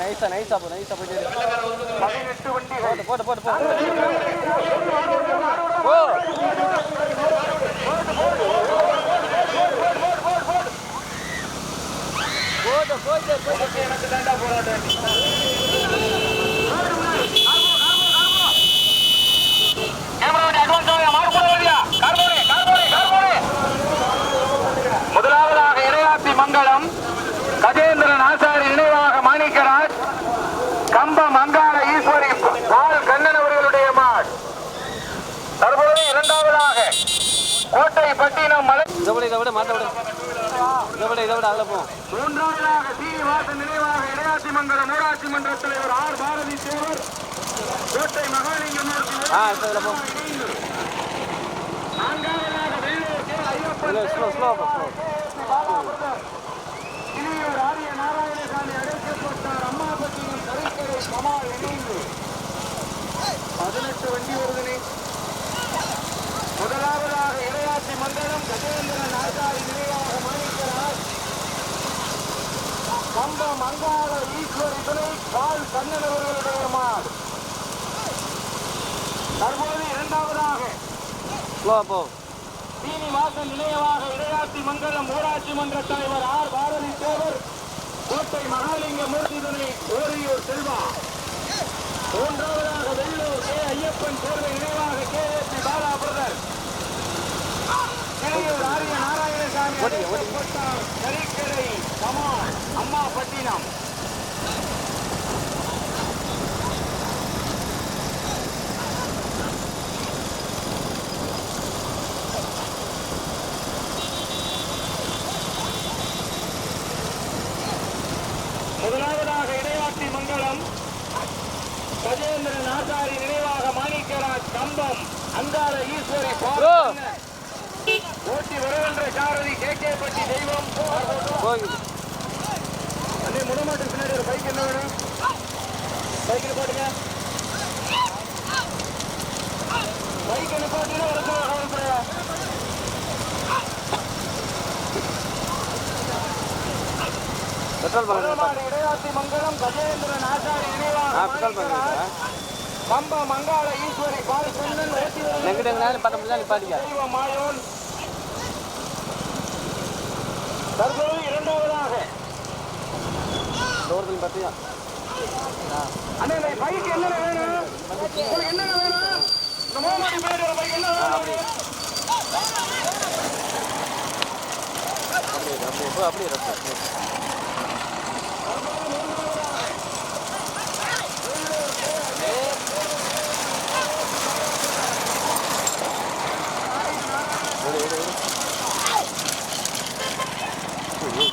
நைஸா நைஸா போ நைஸா போயிட்டு இரு. பதினெட்டு வண்டிகள் போட்டு போட்டு போட்டு போ போட்டு போயிட்டு போயிட்டு எனக்கு தாண்டா போராட்டம் முதலாவதாக இரையாத்தி மங்கலம் கஜேந்திரன் ஆசாரி நினைவாக மாணிக்கராஜ் கம்பம் அங்காள ஈஸ்வரி பால் கண்ணன் அவர்களுடைய மாட் தற்போது இரண்டாவதாக கோட்டை பட்டினம் மலை இதை விட இதை விட மாட்ட விட. இதை விட இதை விட அதில் போ. மூன்றாவதாக சீனிவாசன் நினைவாக இடையாட்சி மங்கலம் ஊராட்சி மன்ற தலைவர் ஆர். பாரதி கோட்டை மகாலிங்கமூர்த்தி ஆ இதில் போ. நான்காவதாக Vellur K. Ayyappan slow slow slow Iniyur Ariya Narayanasamy அழைக்கப்பட்டார் அம்மாபட்டியின் கரைக்கரை கமால் இணைந்து. பதினெட்டு வண்டி வருதனை முதலாவதாக இரையாட்சி மண்டலம் கஜேந்திரன் ஆசாரி நினைவாக மாணிக்கிறார் கம்பம் அங்காள ஈஸ்வரி துணை பால் கண்ணன் அவர்களுடைய மாடு. தற்போது இரண்டாவதாக சீனிவாசன் நிலையமாக இடையாட்சி மங்கலம் ஊராட்சி மன்ற தலைவர் ஆர். பாரதி தேவர் கோட்டை மகாலிங்க மூர்த்திதனை ஓரியூர் செல்வா. மூன்றாவதாக வெள்ளூர் கே. ஐயப்பன் தேர்வை நினைவாக K. S P. Bala brother Kilaiyur Ariya Narayanasamy அழைக்கப்பட்டார் கரிக்கரை கமால் அம்மா பட்டினம் முதலாவதாக இடையாட்சி மங்கலம் கஜேந்திரன் ஆசாரி நினைவாக மாணிக்கராஜ் கம்பம் அங்கார ஈஸ்வரி பால் ஓட்டி வருகின்ற சாரதி கே கே பட்டி தெய்வம். போகுது அண்ணே முடமாட்டுக்கு பின்னாடி ஒரு பைக் என்ன வேணும்? பைக்கில் போட்டுங்க. பைக் என்ன போட்டுங்க வர சொல்லுங்க பெட்ரோல் பங்க் இடையாட்சி மங்கலம் கஜேந்திரன் ஆசாரி நினைவாக பெட்ரோல் பங்க் கம்பம் அங்காள ஈஸ்வரி பால் கண்ணன் ஓட்டி வருகின்ற எங்கிட்ட எங்கனாலும் பட்ட முடியாது நிப்பாட்டிக்க? மாயோன் தற்போது இரண்டாவதாக. தூரத்தில் பத்தியா? அண்ணே இந்த பைக் என்னென்ன வேணும்? உங்களுக்கு வேணும்? இந்த பைக் என்ன வேணும்? அப்படியே. அப்படியே அப்படியே. அப்படியே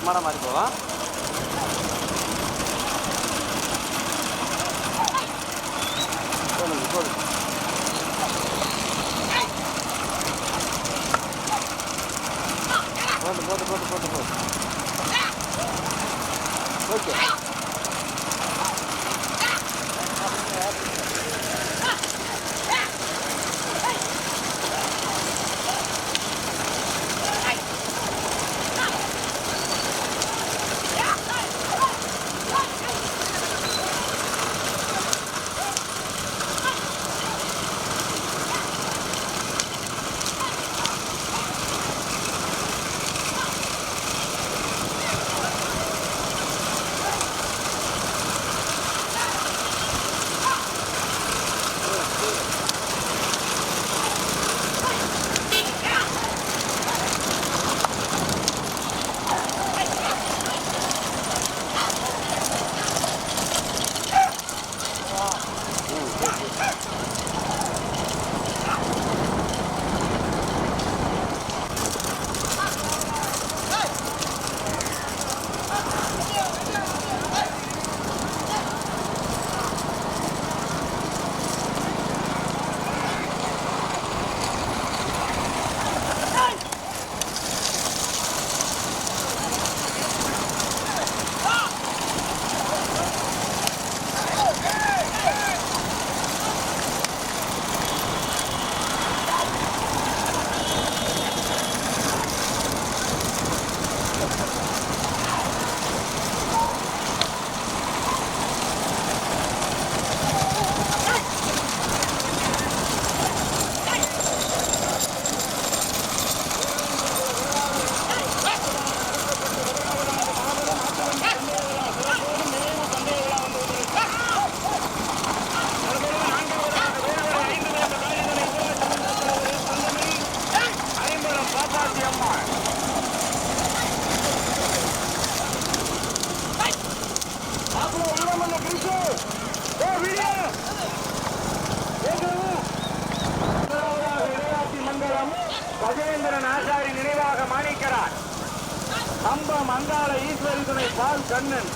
இது நைஸாக மாறி போகலாம். கம்பம் அங்காள ஈஸ்வரி துணை பால் கண்ணன்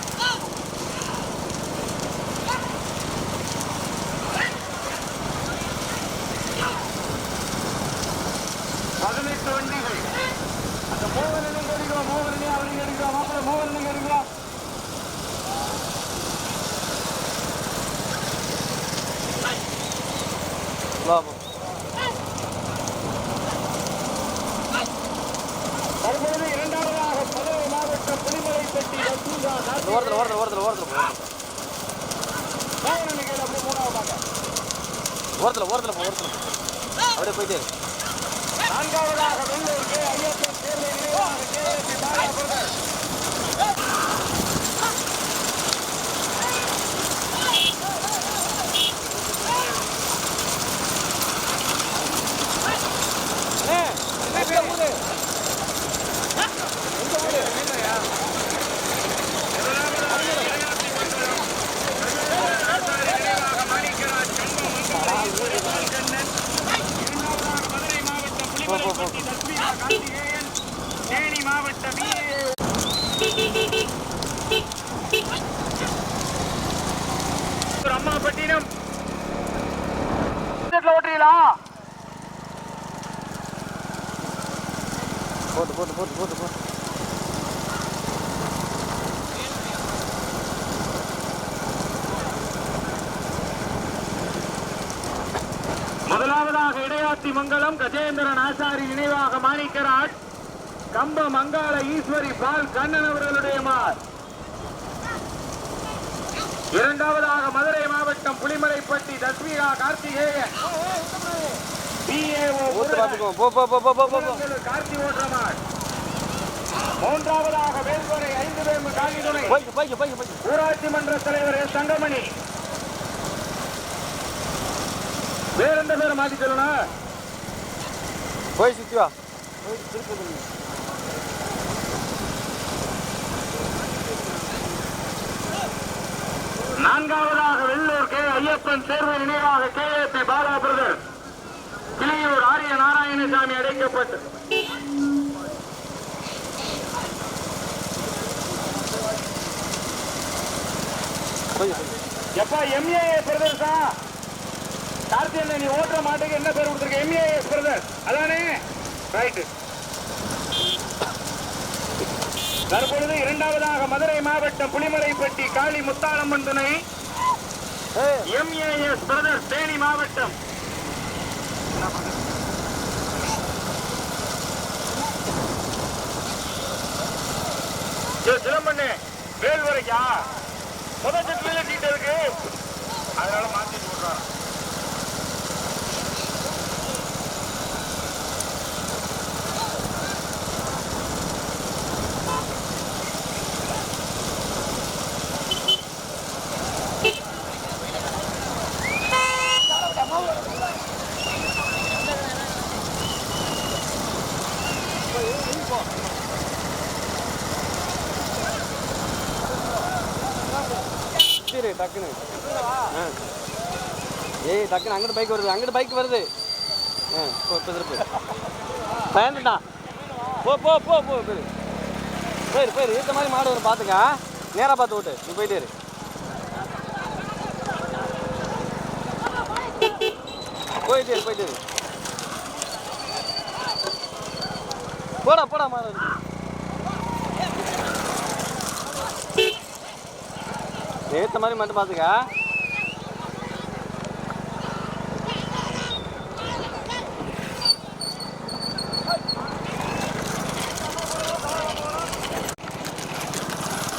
பதினெட்டு வண்டிகள் அந்த மோகனன் எங்க அடிக்கிறோம் மோகனனே அவனுங்க அடிக்கிறோம் மாப்பிள்ள மோகனன் எங்க அடிக்கிறோம் வா போ. தற்போது இரண்டாவதாக மதுரை மாவட்டம் புலிமலைப்பட்டி வசூதா இந்த ஓரத்தில் ஓரத்தில் ஓரத்தில் ஓரத்தில் ஓரத்தில் ஓரத்தில் ஓரத்தில் அப்படியே போயிட்டே நான்காவதாக வெள்ளூர் கே ஐயப்பன் தேர்வை நினைவாக எங்க ஊரு? Bye. மங்கலம் கஜேந்திரன் ஆசாரி நினைவாக மாணிக்கராஜ் கம்ப மங்காள ஈஸ்வரி பால் கண்ணன் அவர்களுடைய மார். இரண்டாவதாக மதுரை மாவட்டம் புலிமலைப்பட்டி தஸ்வீரா கார்த்திகேயன். கார்த்தி ஓட்டமார் மூன்றாவதாக வேல்வரை ஐந்து வேம்பு காலிதுணை ஊராட்சி மன்ற தலைவர் எஸ் தங்கமணி. வேற எந்த பேரை மாத்தி சொல்லணும் போய் சுற்றி வா நான்காவதாக வெள்ளூர் கே. ஐயப்பன் தேர்வு நினைவாக K. A. P. Bala brother Kiliyur Ariya Narayanasamy அடைக்கப்பட்டு. எப்பா எம்ஏஎஸ் பிரதர்ஸா கார்த்தியன் நீ ஓட்டுற மாட்டுக்கு என்ன பேர் கொடுத்துருக்க? MAS brother. அதானே? ரைட்டு தற்பொழுது இரண்டாவதாக மதுரை மாவட்டம் புலிமலைப்பட்டி காளி முத்தாளம்மன் துணை எம்ஏஎஸ் பிரதர் தேனி மாவட்டம். சிலம்பண்ணு வேல் வரைக்கா? முதல் செட்ல சீட் இருக்கு? அதனால மாத்திட்டு போடுறான் சரி டக்குன்னு ஆ. ஏய் டக்குன்னு அங்கிட்டு பைக் வருது அங்கிட்டு பைக் வருது. ஆ போ இப்போ திருப்பு. பயந்துட்டான் போ போ போ போ போயிரு போயிரு போயிரு இருக்க மாதிரி மாடு வரும் பார்த்துக்க நேராக பார்த்து விட்டு நீ போயிட்டே இரு. போயிட்டே இரு போயிட்டே இரு. போடா போடா மாடு ஏற்ற மாதிரி மட்டும் பார்த்துக்க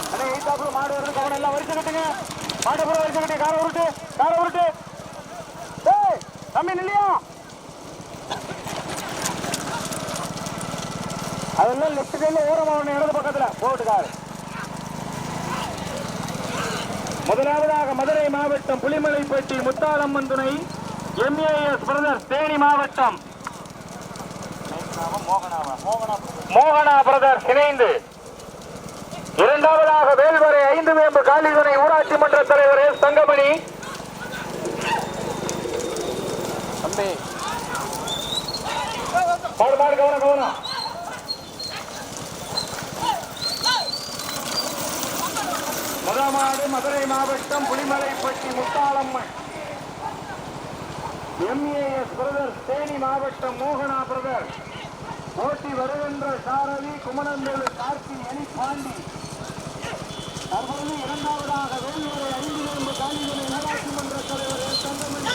அண்ணே எய்தாப்புல மாடு வருது கவனம் எல்லாம் வரிசை கட்டுங்க மாடு பூரா கட்டி காரை உருட்டு காரை உருட்டு. ஏய் தம்பி நில்லையா? அதெல்லாம் லெஃப்ட் சைடில் ஓரமாக ஒன்று இடது பக்கத்துல. போட்டு காரு. முதலாவதாக மதுரை மாவட்டம் புலிமலைப்பட்டி முத்தாலம்மன் துணை எம்ஏஎஸ் பிரதர்ஸ் தேனி மாவட்டம். மோகனா பிரதர்ஸ் இணைந்து இரண்டாவதாக ஐந்து வேம்பு காளிதுணை ஊராட்சி மன்ற தலைவர் தங்கமணி. தம்பி. பாடுபாடு கவனம் கவனம். முதமாடு மதுரை மாவட்டம் புலிமலைப்பட்டி முத்தாளம்மன். எம்ஏஎஸ் பிரதர் தேனி மாவட்டம் மோகனா பிரதர் போட்டி வருகின்ற சாரதி குமணந்தேலு கார்த்தி எலி பாண்டி தற்பொழுது இரண்டாவதாக வேலூரை ஐந்து நோன்பு காலிகளை நகராட்சி மன்ற தலைவர் எஸ். தங்கமணி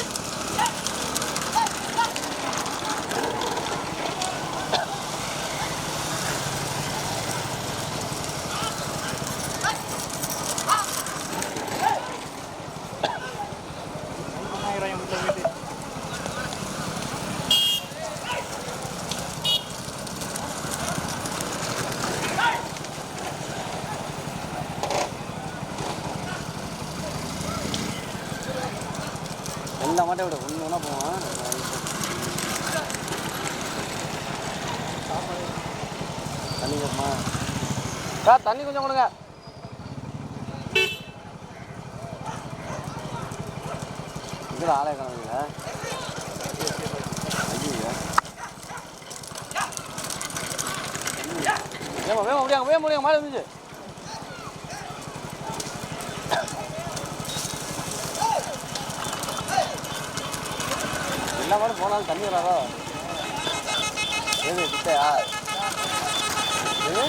எல்லா மாட்டையும் விட ஒன்று ஒன்றா போவான் தண்ணி வருமா சார் தண்ணி கொஞ்சம் கொடுங்க. இதில் ஆலய கணக்குல ஐயோ ஏமா வேமா முடியாங்க வேக முடியாங்க மாடு இருந்துச்சு எல்லா மாடும் போனாலும் தண்ணி வராதோ? எது கிட்டையா? எது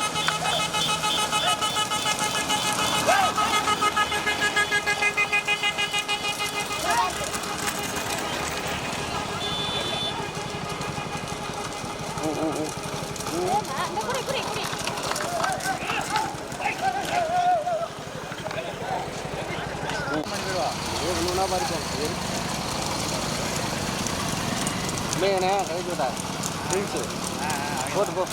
வியாபாரிக்கும் இல்லைங்கண்ணே கழிச்சு விட்டா ட்ரிங்க்ஸு போட்டு போ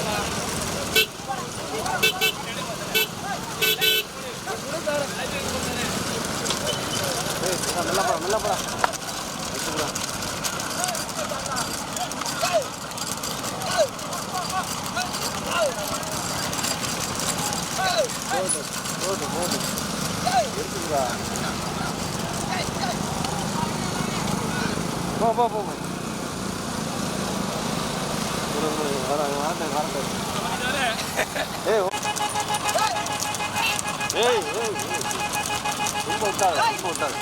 Thank you. நல்லா போடா நல்லா போடா வச்சுக்கிறோம் போடு போடு போடு எடுத்துக்கிறா போ போ போ ஏய் ஏய் ஏய். ரொம்ப விட்டாது ரொம்ப விட்டாது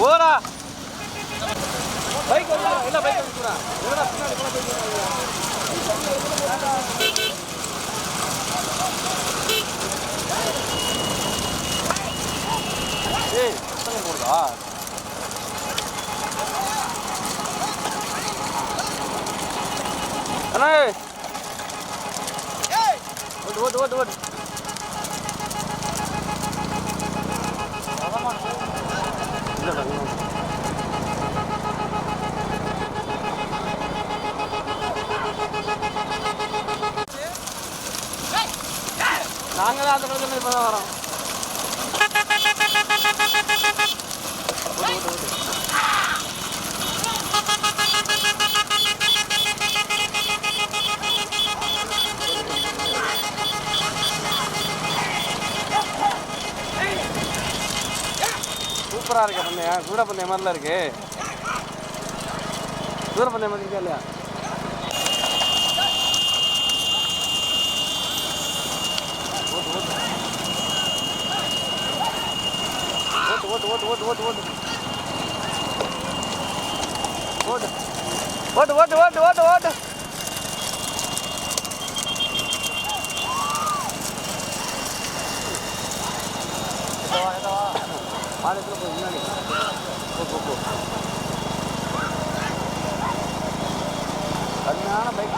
போடா. பைக் வரா இல்ல பைக் வந்துடா என்னடா பின்னாடி போற போடுதா? அண்ணே. ஓடு ஓடு கீழே வரணும் நாங்களும் அந்த பிரச்சனை இப்போ தான் வரோம். இருக்கு. பந்தய மாதிரிலாம் இருக்கு சூட பந்தய மாதிரி இருக்கா இல்லையா ஓட்டு ஓட்டு ஓட்டு ஓட்டு ஓட்டு. ஓட்டு. ஓட்டு ஓட்டு ஓட்டு ஓட்டு ஓட்டு. மாநிலத்தில் போய் முன்னாடி. போ போ போ. கடுமையான பைக்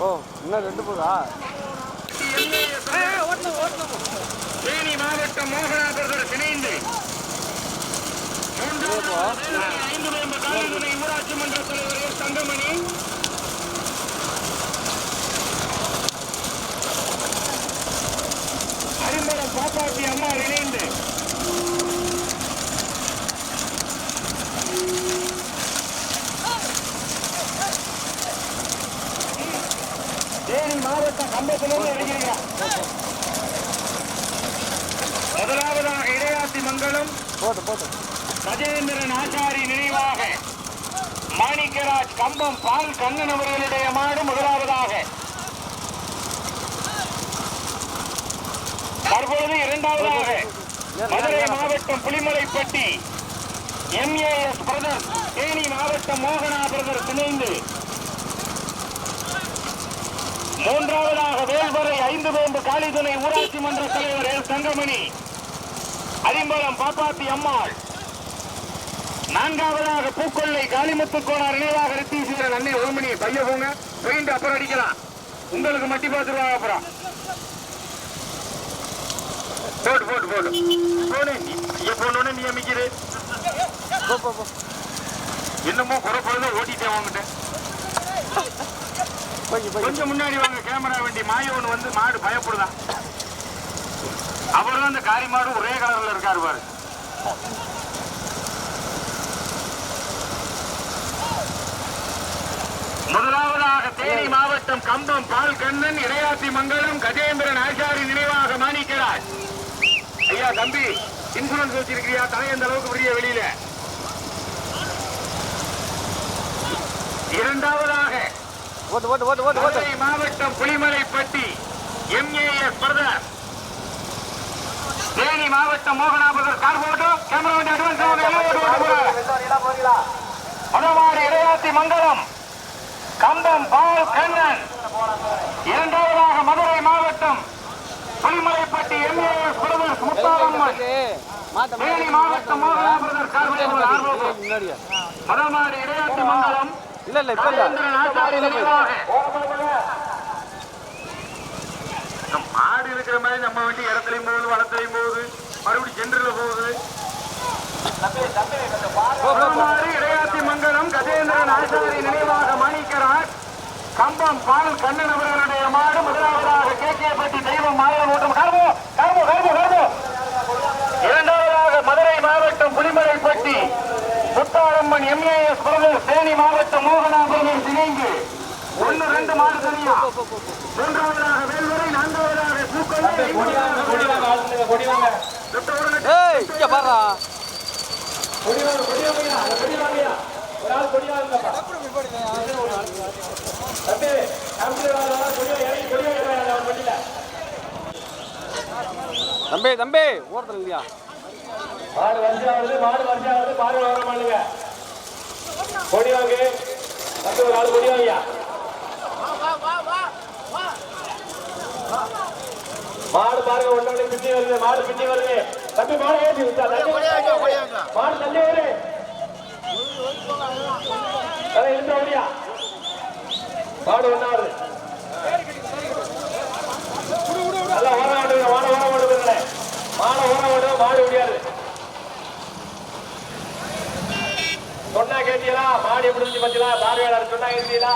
ஓ இன்னும் ரெண்டு போதா தேனி மாவட்டம் மோகனாபுரத்தோடு இணைந்து மூன்றாவது வேலூர் ஐந்து வேம்பு காவல்துறை ஊராட்சி மன்ற தலைவர் தங்கமணி பாப்பாத்தி அம்மா இணைந்து தேனி மாவட்டம் கம்பத்திலிருந்து இறங்கியிருக்கிறார் முதலாவதாக இடையாத்தி மங்கலம். போட்டு போட்டு. கஜேந்திரன் ஆச்சாரி நினைவாக. மாணிக்கராஜ் கம்பம் பால் கண்ணன் அவர்களுடைய மாடு முதலாவதாக. தற்பொழுது இரண்டாவதாக. மதுரை மாவட்டம் புலிமலைப்பட்டி. எம்ஏஎஸ் பிரதர் தேனி மாவட்டம் மோகனா பிரதர் இணைந்து மூன்றாவதாக வேல்வரை ஐந்து வேம்பு காளிதுணை ஊராட்சி மன்ற தலைவர் எல் தங்கமணி. அரிம்பலம் பாப்பாத்தி அம்மாள். நான்காவதாக பூக்கொள்ளை காளிமுத்து கோனார் நினைவாக ரித்தீஸ்வரன் அன்னை ஒரு மணி பைய போங்க பெயிண்ட் அப்புறம் அடிக்கலாம். உங்களுக்கு மட்டி பார்த்துருவாங்க அப்புறம். போட்டு போட்டு போட்டு போனே நீ பைய போனோன்னு நீ அமைக்கிறது என்னமோ குறைப்பொழுது ஓட்டிட்டேன் உங்ககிட்ட கொஞ்சம் முன்னாடி வாங்க கேமரா வண்டி. மாயவன் வந்து மாடு பயப்படுதான். அவரும் அந்த காரி மாடு ஒரே கலர்ல இருக்காரு பாரு. முதலாவதாக தேனி மாவட்டம் கம்பம் பால் கண்ணன் இடையாத்தி மங்கலம் கஜேந்திரன் ஆச்சாரி நினைவாக மாணிக்கிறார் ஐயா தம்பி இன்சூரன்ஸ் வச்சிருக்கிறியா? தலை எந்த அளவுக்கு பெரிய வெளியில? இரண்டாவதாக மாவட்டம் புலிமலைப்பட்டி எம்ஏஎஸ் பிரதர் தேனி மாவட்டம் மோகனாபுரம் கார் போட்டு கேமரா அட்வான்ஸ். மதமாடு இடையாத்தி மங்கலம் கம்பம் பால் கண்ணன். இரண்டாவதாக மதுரை மாவட்டம் புலிமலைப்பட்டி எம்ஏஎஸ் பிரதர்ஸ் முத்தாரம்மன். மாத்த தேனி மாவட்டம் முன்னாடியா மதமாடு இடையாத்தி மங்கலம். இல்ல இல்ல இப்ப மாடு இருக்கிற மாதிரி நம்ம வண்டி இடத்துலயும் போகுது வளத்துலயும் போகுது. மறுபடியும் சென்டர்ல போகுது. இடையாத்தி மங்கலம் கஜேந்திரன் மாணிக்கிறார் கம்பம் பால் கண்ணன் அவர்களுடைய மாடு முதலாவதாக கே கே பட்டி தெய்வம் மாயன் ஓட்டம் கர்மோ கர்மோ கர்மோ கர்மோ இரண்டாவதாக மதுரை மாவட்டம் புலிமலைப்பட்டி முத்தாரம்மன் எம்ஏஎஸ் பிரதர் தேனி மாவட்டம் மோகனாபுரம் இணைந்து ஒன்று ரெண்டு மாடு தனியா. மூன்றாவதாக வேல்வரை நான்காவதாக பூக்கொள்ளை ஏய் இங்க பாருடா தம்பி தம்பி ஓரத்தில் இல்லையா மாடு வரிசையாவது மாடு வரிசையாவது மாடு வர மாடுங்க கொடி வாங்க. பத்து ஒரு ஆள் கொடி வாங்கயா? மாடு பாருங்க ஒன்னொன்னு பின்னி வருது மாடு பின்னி வருது. தம்பி மாடு ஏற்றி விட்டா மாடு தள்ளி வருது அதான் இருந்த மாடு நல்லா ஓர மாடுங்க மாடு ஓர மாடுங்களே மாடு ஓர மாடு மாடு முடியாது சொன்னா கேட்டீங்களா? மாடு எப்படி இருந்துச்சு பத்தியா பார்வையாளர் சொன்னா கேட்டீங்களா?